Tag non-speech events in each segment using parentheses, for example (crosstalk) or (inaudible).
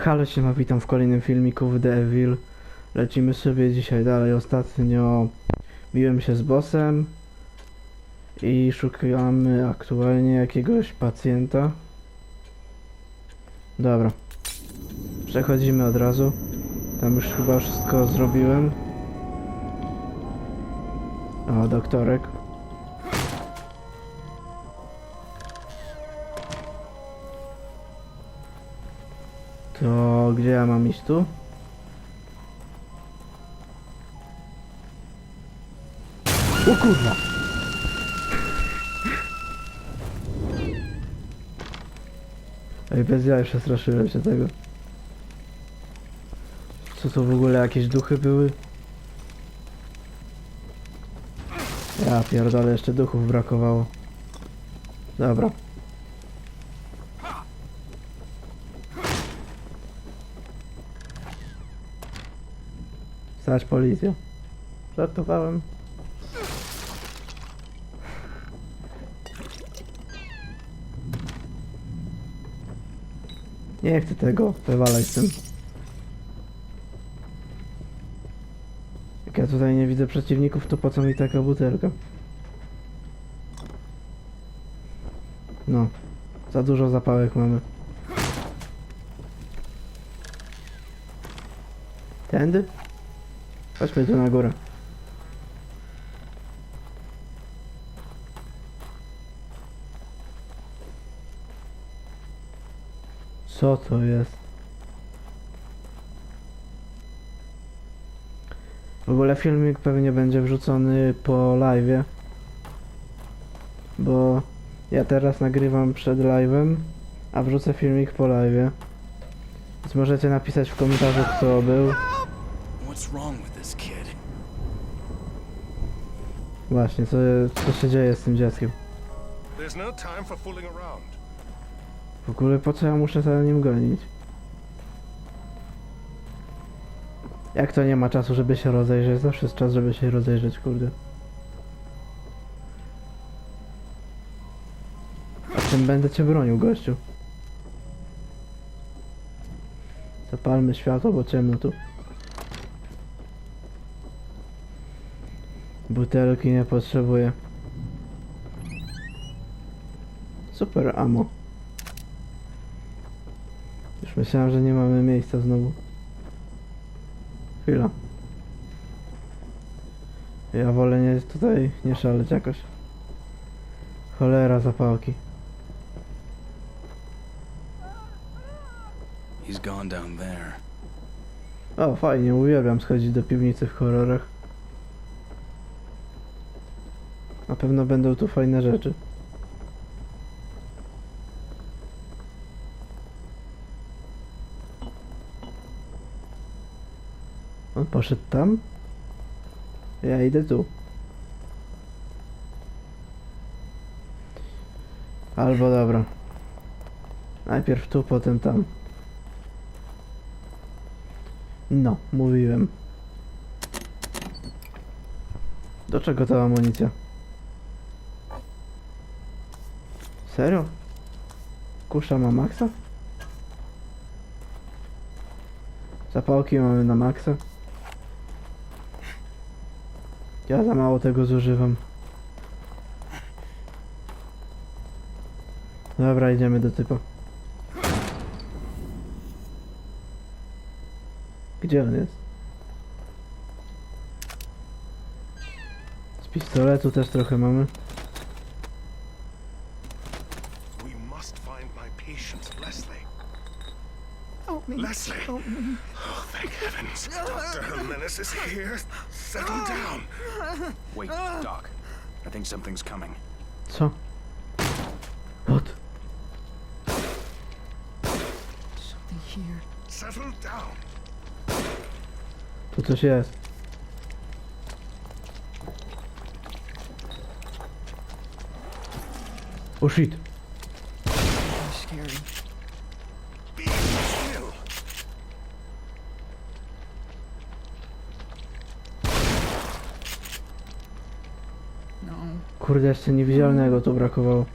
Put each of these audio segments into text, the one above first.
Halo się witam w kolejnym filmiku w The. Lecimy sobie dzisiaj dalej. Ostatnio biłem się z bossem i szukamy aktualnie jakiegoś pacjenta. Dobra. Przechodzimy od razu. Tam już chyba wszystko zrobiłem. O, doktorek. To gdzie ja mam iść tu? O kurwa! Ej, bez jaj przestraszyłem się tego. Co to w ogóle jakieś duchy były? Ja pierdolę, jeszcze duchów brakowało. Dobra. Stać policją. Żartowałem. Nie chcę tego, wywalać z tym. Jak ja tutaj nie widzę przeciwników, to po co mi taka butelka? No, za dużo zapałek mamy. Tędy? Chodźmy tu na górę. Co to jest? W ogóle filmik pewnie będzie wrzucony po live'ie. Bo ja teraz nagrywam przed live'em, a wrzucę filmik po live'ie. Więc możecie napisać w komentarzu kto był. What's wrong with this kid? Właśnie, co, co się dzieje z tym dzieckiem. There's no time for fooling around. W ogóle po co ja muszę za nim gonić? Jak to nie ma czasu, żeby się rozejrzeć? Zawsze jest czas, żeby się rozejrzeć, kurde. A czym będę cię bronił, gościu? Zapalmy światło, bo ciemno tu. Butelki nie potrzebuję. Super amo. Już myślałem, że nie mamy miejsca znowu. Chwila. Ja wolę nie tutaj nie szaleć jakoś. Cholera zapałki. He's gone down there. O, fajnie, uwielbiam schodzić do piwnicy w horrorach. Na pewno będą tu fajne rzeczy. On poszedł tam? Ja idę tu. Albo dobra. Najpierw tu, potem tam. No, mówiłem. Do czego ta amunicja? Serio? Kusza ma maksa? Zapałki mamy na maksa? Ja za mało tego zużywam. Dobra, idziemy do typa. Gdzie on jest? Z pistoletu też trochę mamy. Dr. Is here. Settle ah. down. Wait, ah. Doc. I think something's coming. Co? What? Something here. Settle down. Tu coś jest. O shit. jeszcze niewidzialnego tu brakowało.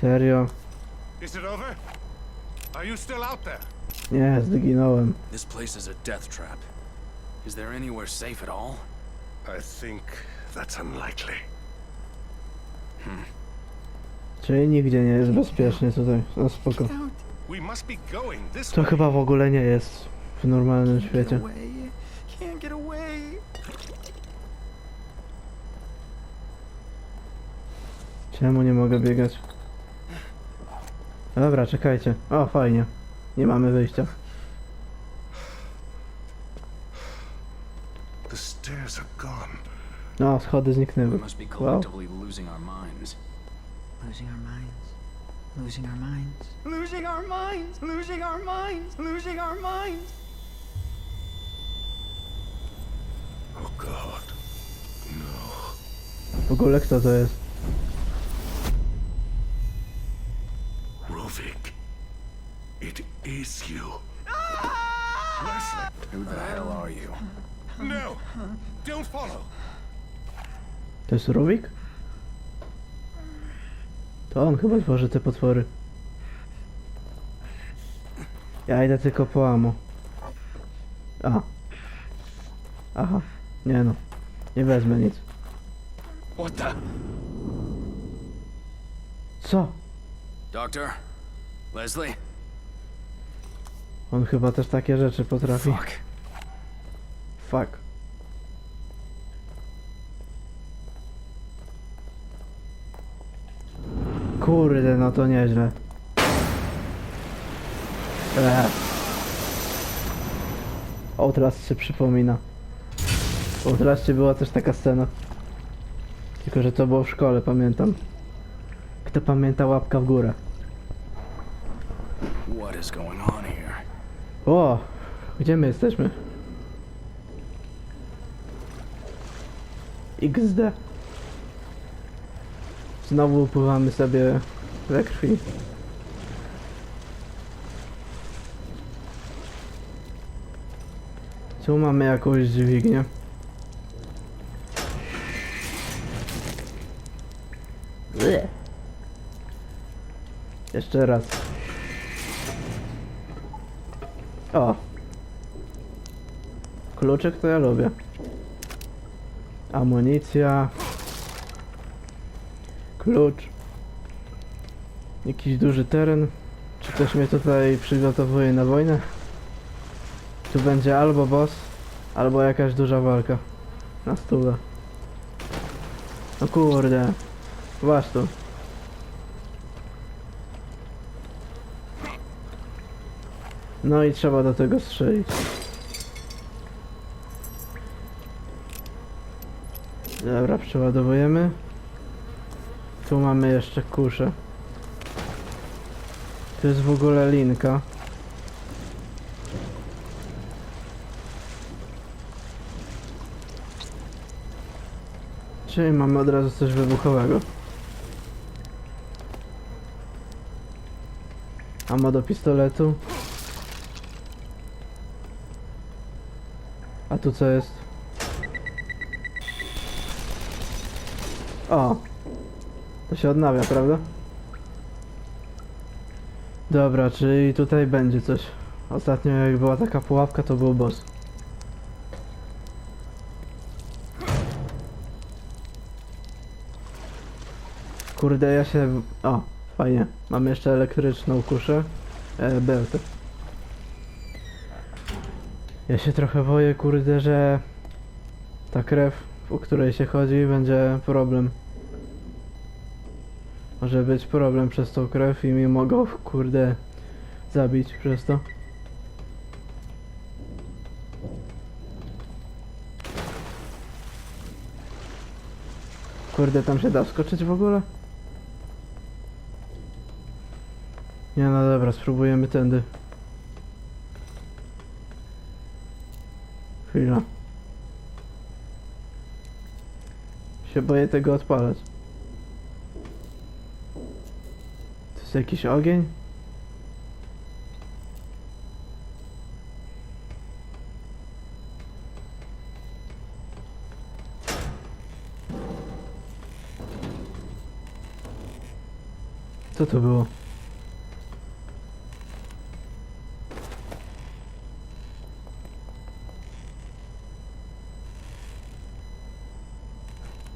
Serio? Nie, zginąłem. This place is a death trap. Is there anywhere safe at all? I think that's unlikely. Hmm. Czyli nigdzie nie jest bezpiecznie tutaj. No spoko. Get out. We must be going this To chyba w ogóle nie jest w normalnym Get świecie. away. Can't get away. Czemu nie mogę biegać? Dobra, czekajcie. O, fajnie. Nie mamy wyjścia. No, schody We zniknęły. Wow. losing our minds. Losing our minds. Losing our minds. Losing our minds. Losing our minds. Losing our minds. Oh God. No. W ogóle kto to jest? Rovik. It is you. Ah! Leslie. Who the hell are you? No. Don't follow. To jest Rubik? To on chyba tworzy te potwory. Ja idę tylko po amo. A. Aha. Nie no. Nie wezmę nic. What the? Co? Doctor? Leslie? On chyba też takie rzeczy potrafi. Fuck. Fuck. Kurde, no to nieźle. Eee. O, teraz się przypomina. O, teraz była też taka scena. Tylko, że to było w szkole, pamiętam. Kto pamięta łapka w górę? What is going on here? O! Gdzie my jesteśmy? XD. Znowu upływamy sobie we krwi. Tu mamy jakąś dźwignię. Jeszcze raz. O! Kluczyk to ja lubię. Amunicja. Klucz. Jakiś duży teren. Czy ktoś mnie tutaj przygotowuje na wojnę? Tu będzie albo boss, albo jakaś duża walka. Na stówę. No kurde. Właśnie tu. No i trzeba do tego strzelić. Dobra, przeładowujemy. Tu mamy jeszcze kuszę. To jest w ogóle linka. Czyli mamy od razu coś wybuchowego. Amo do pistoletu. A tu co jest? O! To się odnawia, prawda? Dobra, czyli tutaj będzie coś. Ostatnio jak była taka pułapka, to był boss. Kurde, ja się... O, fajnie. Mamy jeszcze elektryczną kuszę. E, beltę. Ja się trochę boję, kurde, że ta krew, o której się chodzi, będzie problem. Może być problem przez tą krew i mnie mogą, kurde, zabić przez to. Kurde, tam się da wskoczyć w ogóle? Nie, no dobra, spróbujemy tędy. Chwila. Się boję tego odpalać. To jest jakiś ogień? Co to było?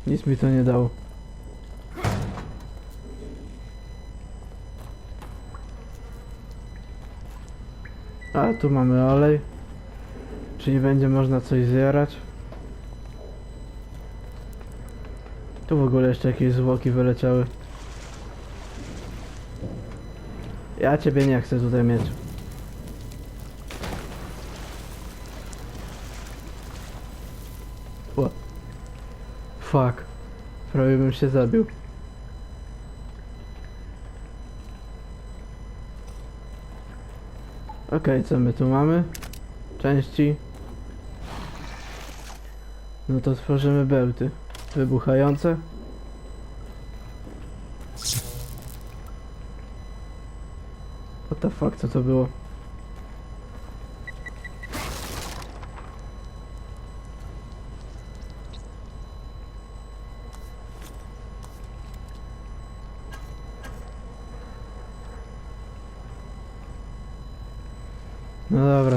Nic mi to nie dało. Tu mamy olej. Czyli będzie można coś zjarać. Tu w ogóle jeszcze jakieś zwłoki wyleciały. Ja ciebie nie chcę tutaj mieć. O. Fuck. Prawie bym się zabił. Okej, co my tu mamy? Części. No to tworzymy bełty. Wybuchające. What the fuck, co to było?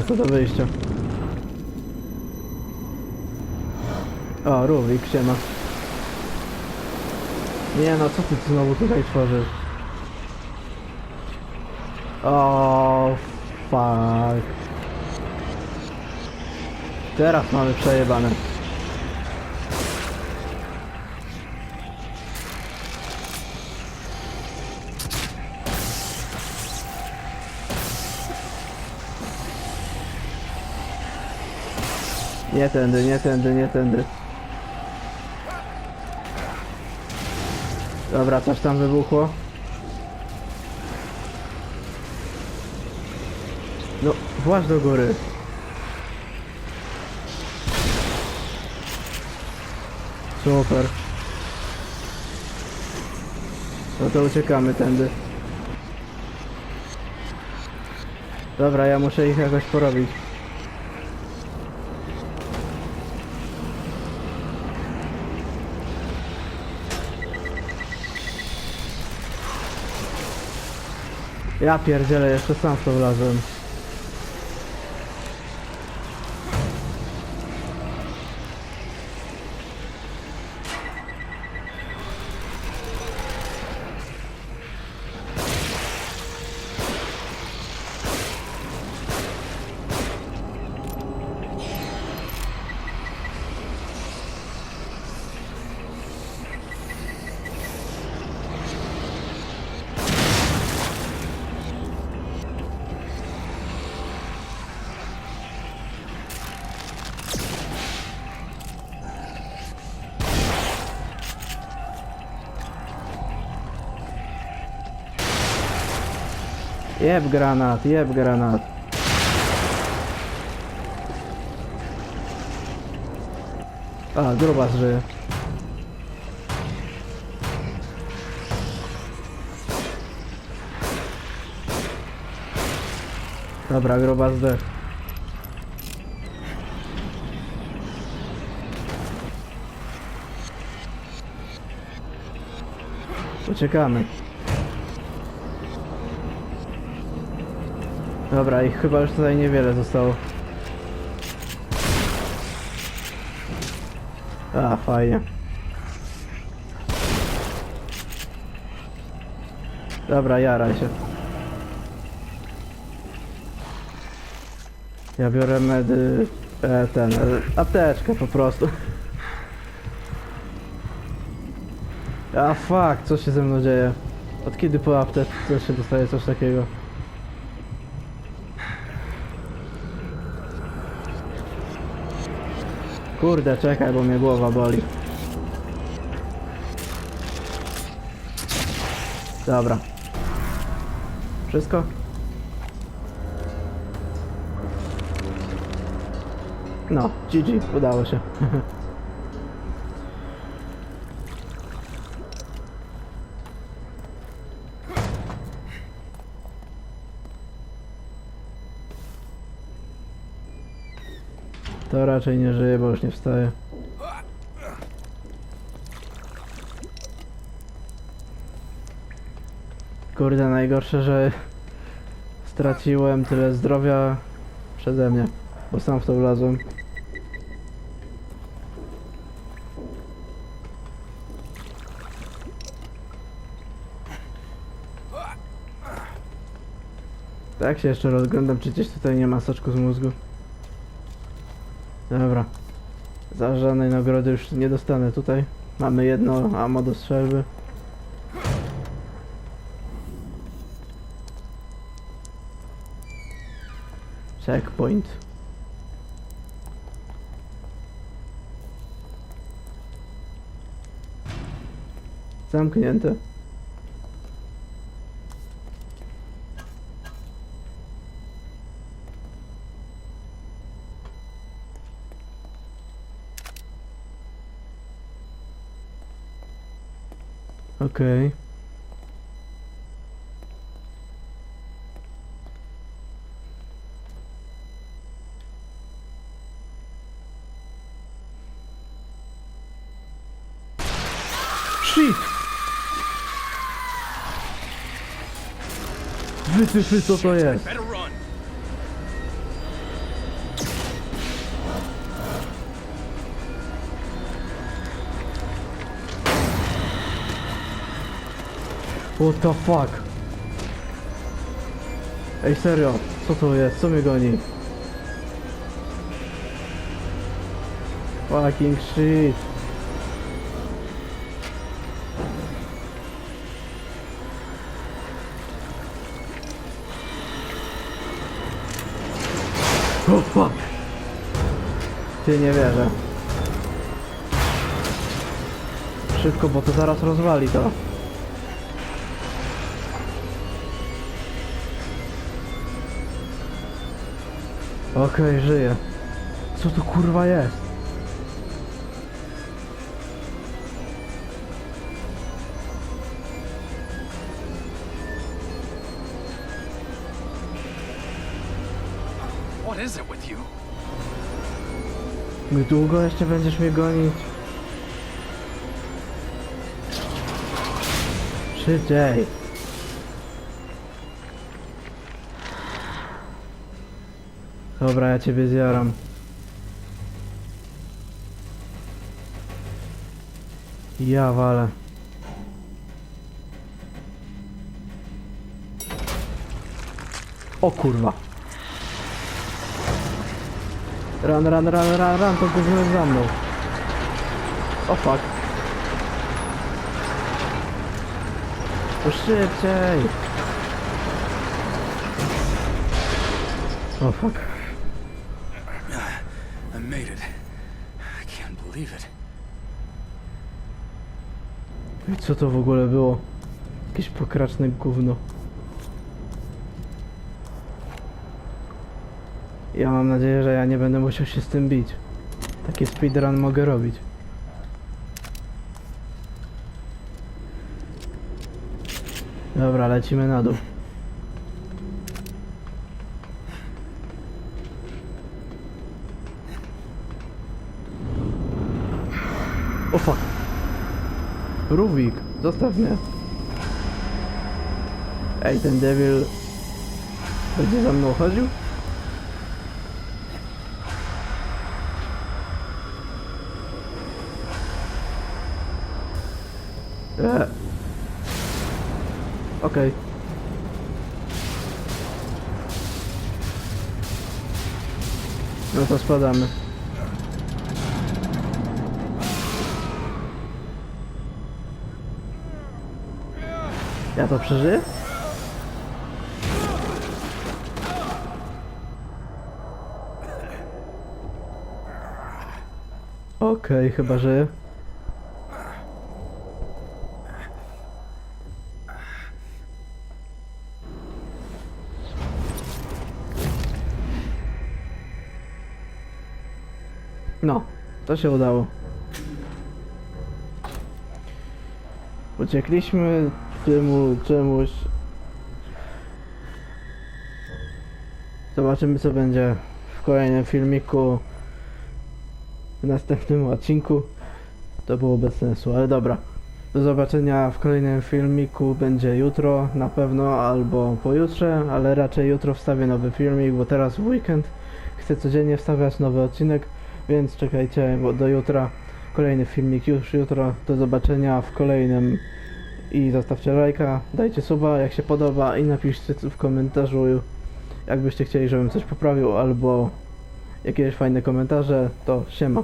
No dobra, to do wyjścia. O, Rubik, siema. Nie no, co ty znowu tutaj tworzysz? O, fuck. Teraz mamy przejebane. Nie tędy, nie tędy, nie tędy. Dobra, coś tam wybuchło. No, właź do góry. Super. No to uciekamy tędy. Dobra, ja muszę ich jakoś porobić. Ja pierdzielę, jeszcze sam to wlazłem. Jeb granat, jeb granat. A, gruba żyje. Dobra, gruba zdech. Uciekamy. Dobra, ich chyba już tutaj niewiele zostało. A, fajnie. Dobra, jaraj się. Ja biorę medy... E, ten... E, apteczkę po prostu. A fuck, co się ze mną dzieje? Od kiedy po apteczce się dostaje coś takiego? Kurde, czekaj, bo mnie głowa boli. Dobra. Wszystko? No, GG, udało się. (laughs) To raczej nie żyje, bo już nie wstaje. Kurde, najgorsze, że straciłem tyle zdrowia przeze mnie, bo sam w to wlazłem. Tak się jeszcze rozglądam, czy gdzieś tutaj nie ma soczku z mózgu. Dobra. Za żadnej nagrody już nie dostanę tutaj. Mamy jedno ammo do strzelby. Checkpoint. Zamknięte. Okej. Shit! Wy, wy, co to jest? What the fuck? Ej, serio, co to jest? Co mnie goni? Fucking shit. Oh fuck. Ty nie wierzę. Szybko, bo to zaraz rozwali to. Okej, żyję. Co to kurwa jest? What is it with you? Długo jeszcze będziesz mnie gonić? Szybciej. Dobra, ja ciebie zjaram. Ja walę. O kurwa. Run, run, run, run, run, to gówno jest za mną. O fuck. To szybciej. O fuck. Co to w ogóle było? Jakieś pokraczne gówno. Ja mam nadzieję, że ja nie będę musiał się z tym bić. Taki speedrun mogę robić. Dobra, lecimy na dół. O fuck. Rubik, zostaw mnie. Ej, ten devil będzie za mną chodził? Eee. Okej. No to spadamy. Ja to przeżyję? Okej, chyba żyję. No, to się udało. Uciekliśmy temu czemuś. Zobaczymy co będzie w kolejnym filmiku. W następnym odcinku. To było bez sensu, ale dobra. Do zobaczenia w kolejnym filmiku będzie jutro na pewno albo pojutrze, ale raczej jutro wstawię nowy filmik, bo teraz w weekend chcę codziennie wstawiać nowy odcinek, więc czekajcie bo do jutra. Kolejny filmik już jutro. Do zobaczenia w kolejnym i zostawcie lajka, dajcie suba jak się podoba i napiszcie w komentarzu jakbyście chcieli, żebym coś poprawił albo jakieś fajne komentarze, to siema.